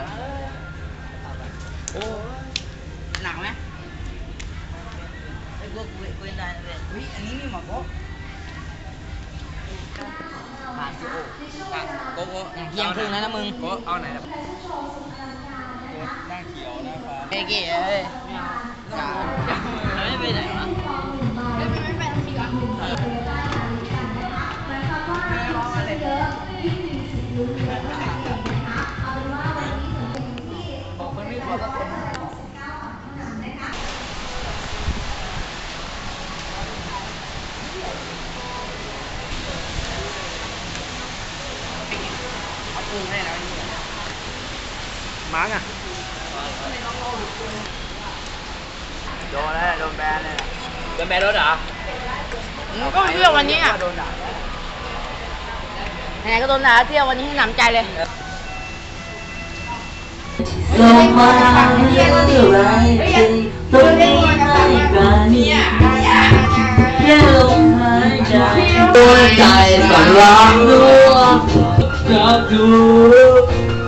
ดี๋ยวโอ้หนักไหมไอ้กูกูกูได้เลยอุ้ยอันนี้มีหมอโก้ผ่านโก้ผ่าโก้โก้เที่ยงครึ่งแล้วนะมึงโก้เอาไหนล่ะหน้าเขียวหน้าฟ้าเฮ้ยเก๋เอ้ย má nha à? đồ đây đồ bè này đồ bè đó đã à? ừ, có cái đồ là nhỉ à? Này cái đồ là theo anh nằm chạy lên. Ừ. ล้วโดนแบนเลยจะแมนรถเหรอก็เที่ยววันนี้อะโดนด่าไหนๆก็โดนด่าเที่ยววันนี้ให้หนำใจเลยลงมาเท่าไรตรงนี้ไม่ปราณีแค่ลมหายใจหัวใจสั่นร้องรัวรับรู้